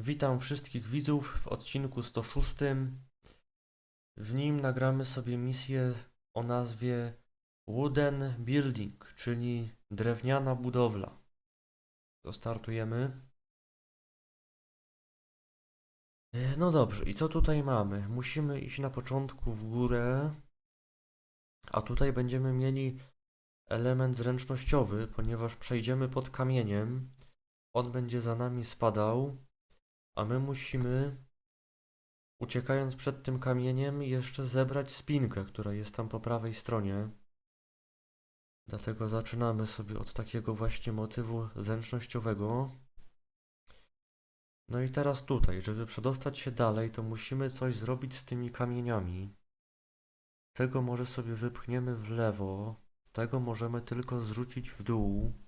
Witam wszystkich widzów w odcinku 106. W nim nagramy sobie misję o nazwie Wooden Building, czyli drewniana budowla. To startujemy. E, No dobrze, i co tutaj mamy? Musimy iść na początku w górę, a tutaj będziemy mieli element zręcznościowy, ponieważ przejdziemy pod kamieniem. On będzie za nami spadał. A my musimy, uciekając przed tym kamieniem, jeszcze zebrać spinkę, która jest tam po prawej stronie. Dlatego zaczynamy sobie od takiego właśnie motywu zręcznościowego. No i teraz tutaj, żeby przedostać się dalej, to musimy coś zrobić z tymi kamieniami. Tego może sobie wypchniemy w lewo, tego możemy tylko zrzucić w dół.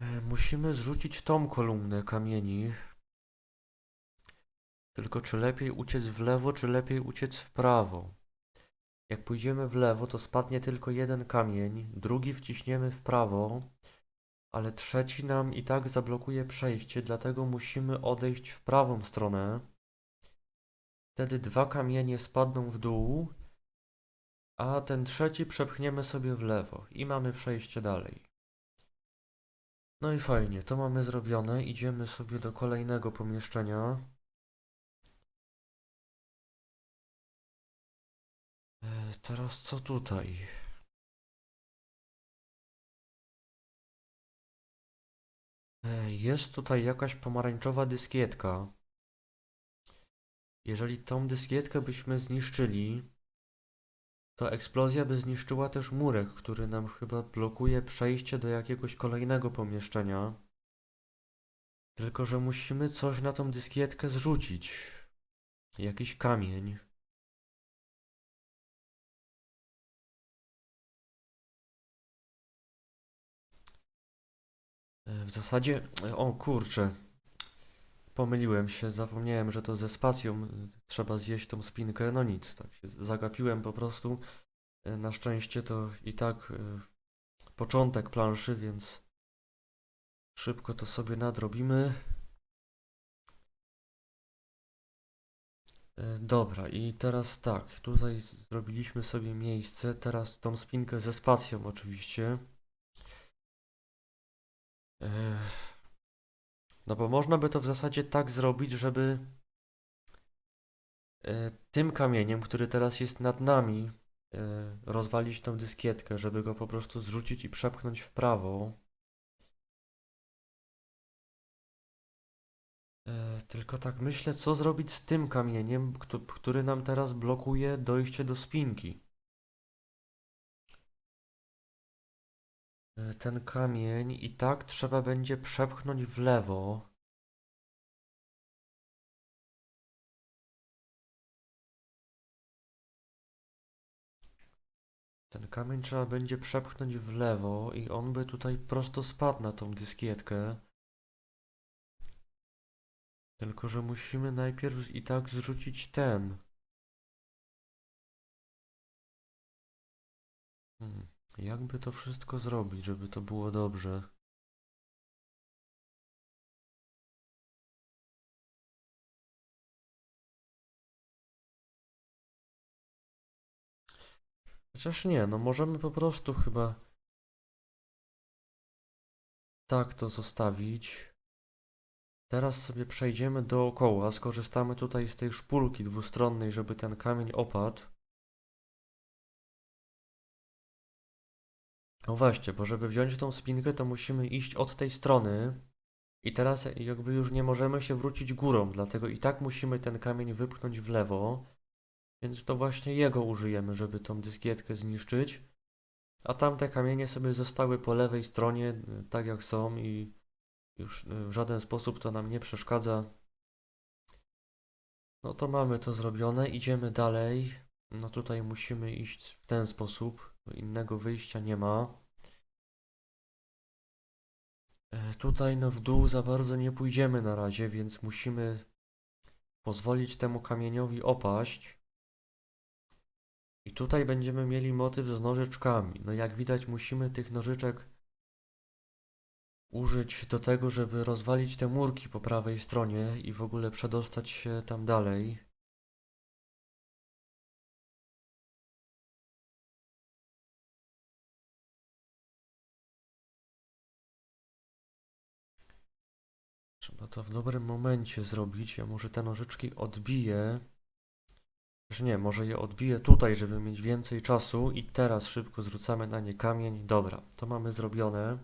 Musimy zrzucić tą kolumnę kamieni. Tylko czy lepiej uciec w lewo, czy lepiej uciec w prawo? Jak pójdziemy w lewo, to spadnie tylko jeden kamień, drugi wciśniemy w prawo, ale trzeci nam i tak zablokuje przejście, dlatego musimy odejść w prawą stronę. Wtedy dwa kamienie spadną w dół, a ten trzeci przepchniemy sobie w lewo i mamy przejście dalej. No i fajnie, to mamy zrobione. Idziemy sobie do kolejnego pomieszczenia. E, Teraz co tutaj? E, Jest tutaj jakaś pomarańczowa dyskietka. Jeżeli tą dyskietkę byśmy zniszczyli, to eksplozja by zniszczyła też murek, który nam chyba blokuje przejście do jakiegoś kolejnego pomieszczenia. Tylko, że musimy coś na tą dyskietkę zrzucić. Jakiś kamień. E, W zasadzie, e, o kurczę, pomyliłem się, zapomniałem, że to ze spacją e, trzeba zjeść tą spinkę. No nic, tak się zagapiłem po prostu. E, Na szczęście to i tak e, początek planszy, więc szybko to sobie nadrobimy. Dobra, i teraz tak, tutaj zrobiliśmy sobie miejsce, teraz tą spinkę ze spacją oczywiście. E, No bo można by to w zasadzie tak zrobić, żeby e, tym kamieniem, który teraz jest nad nami, e, rozwalić tą dyskietkę, żeby go po prostu zrzucić i przepchnąć w prawo. E, Tylko tak myślę, co zrobić z tym kamieniem, któ- który nam teraz blokuje dojście do spinki. Ten kamień i tak trzeba będzie przepchnąć w lewo. Ten kamień trzeba będzie przepchnąć w lewo i on by tutaj prosto spadł na tą dyskietkę. Tylko, że musimy najpierw i tak zrzucić ten. Jakby to wszystko zrobić, żeby to było dobrze? Chociaż nie, no możemy po prostu chyba tak to zostawić. Teraz sobie przejdziemy dookoła, skorzystamy tutaj z tej szpulki dwustronnej, żeby ten kamień opadł. No właśnie, bo żeby wziąć tą spinkę, to musimy iść od tej strony. I teraz jakby już nie możemy się wrócić górą, dlatego i tak musimy ten kamień wypchnąć w lewo. Więc to właśnie jego użyjemy, żeby tą dyskietkę zniszczyć. A tamte kamienie sobie zostały po lewej stronie, y, tak jak są i już y, w żaden sposób to nam nie przeszkadza. No to mamy to zrobione, idziemy dalej. No tutaj musimy iść w ten sposób, innego wyjścia nie ma. E, Tutaj no w dół za bardzo nie pójdziemy na razie, więc musimy pozwolić temu kamieniowi opaść. I tutaj będziemy mieli motyw z nożyczkami. No jak widać musimy tych nożyczek użyć do tego, żeby rozwalić te murki po prawej stronie i w ogóle przedostać się tam dalej. Trzeba to w dobrym momencie zrobić. Ja może te nożyczki odbiję. Też nie, może je odbiję tutaj, żeby mieć więcej czasu i teraz szybko zrzucamy na nie kamień. Dobra, to mamy zrobione.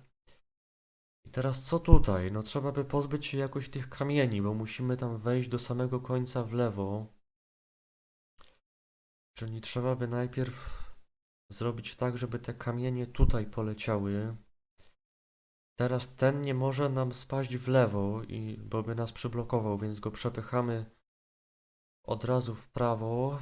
I teraz co tutaj? No trzeba by pozbyć się jakoś tych kamieni, bo musimy tam wejść do samego końca w lewo. Czyli trzeba by najpierw zrobić tak, żeby te kamienie tutaj poleciały. Teraz ten nie może nam spaść w lewo, i, bo by nas przyblokował, więc go przepychamy od razu w prawo.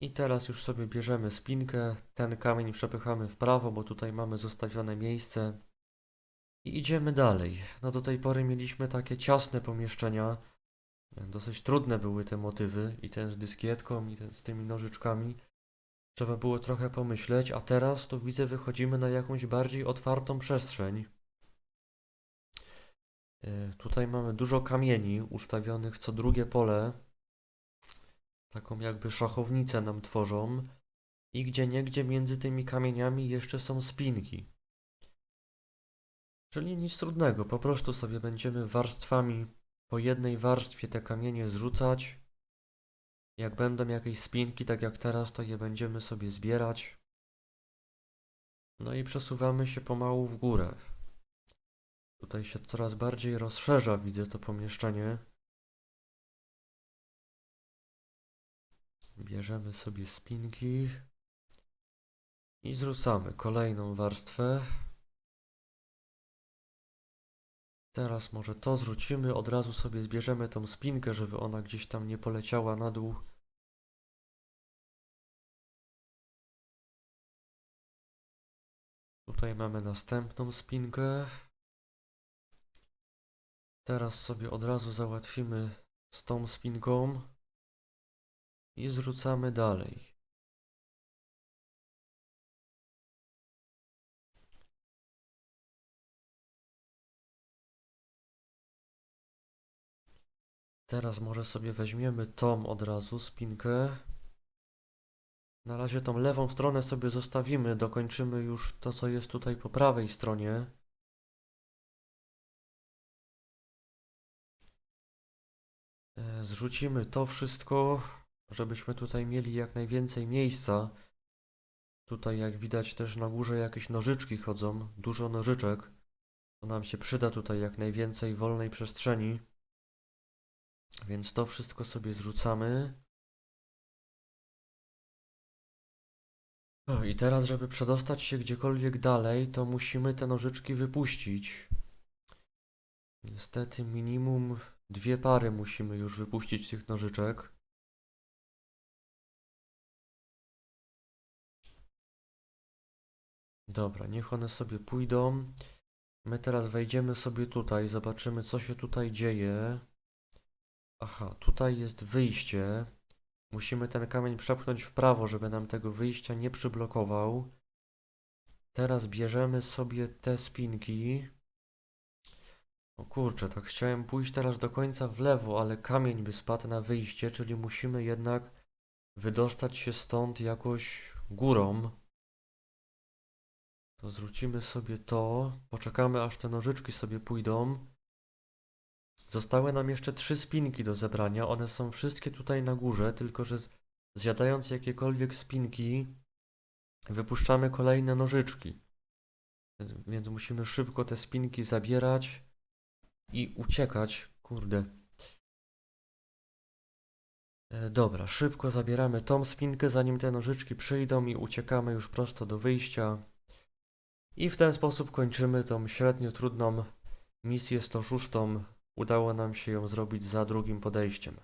I teraz już sobie bierzemy spinkę, ten kamień przepychamy w prawo, bo tutaj mamy zostawione miejsce. I idziemy dalej. No do tej pory mieliśmy takie ciasne pomieszczenia. Dosyć trudne były te motywy, i ten z dyskietką, i ten z tymi nożyczkami. Trzeba było trochę pomyśleć, a teraz to widzę wychodzimy na jakąś bardziej otwartą przestrzeń. E, Tutaj mamy dużo kamieni ustawionych co drugie pole. Taką jakby szachownicę nam tworzą. I gdzie niegdzie między tymi kamieniami jeszcze są spinki. Czyli nic trudnego, po prostu sobie będziemy warstwami po jednej warstwie te kamienie zrzucać. Jak będą jakieś spinki, tak jak teraz, to je będziemy sobie zbierać. No i przesuwamy się pomału w górę. Tutaj się coraz bardziej rozszerza, widzę to pomieszczenie. Bierzemy sobie spinki i zrzucamy kolejną warstwę. Teraz może to zrzucimy, od razu sobie zbierzemy tą spinkę, żeby ona gdzieś tam nie poleciała na dół. Tutaj mamy następną spinkę. Teraz sobie od razu załatwimy z tą spinką i zrzucamy dalej. Teraz może sobie weźmiemy tą od razu spinkę. Na razie tą lewą stronę sobie zostawimy, dokończymy już to, co jest tutaj po prawej stronie. E, Zrzucimy to wszystko, żebyśmy tutaj mieli jak najwięcej miejsca. Tutaj, jak widać, też na górze jakieś nożyczki chodzą, dużo nożyczek. To nam się przyda tutaj jak najwięcej wolnej przestrzeni. Więc to wszystko sobie zrzucamy. O, i teraz, żeby przedostać się gdziekolwiek dalej, to musimy te nożyczki wypuścić. Niestety, minimum dwie pary musimy już wypuścić tych nożyczek. Dobra, niech one sobie pójdą. My teraz wejdziemy sobie tutaj, zobaczymy, co się tutaj dzieje. Aha, tutaj jest wyjście. Musimy ten kamień przepchnąć w prawo, żeby nam tego wyjścia nie przyblokował. Teraz bierzemy sobie te spinki. O kurczę, tak chciałem pójść teraz do końca w lewo, ale kamień by spadł na wyjście, czyli musimy jednak wydostać się stąd jakoś górą. To zrzucimy sobie to, poczekamy aż te nożyczki sobie pójdą. Zostały nam jeszcze trzy spinki do zebrania. One są wszystkie tutaj na górze, tylko że zjadając jakiekolwiek spinki, wypuszczamy kolejne nożyczki. Więc, więc musimy szybko te spinki zabierać i uciekać. Kurde. E, dobra, szybko zabieramy tą spinkę, zanim te nożyczki przyjdą i uciekamy już prosto do wyjścia. I w ten sposób kończymy tą średnio trudną misję 106. Udało nam się ją zrobić za drugim podejściem.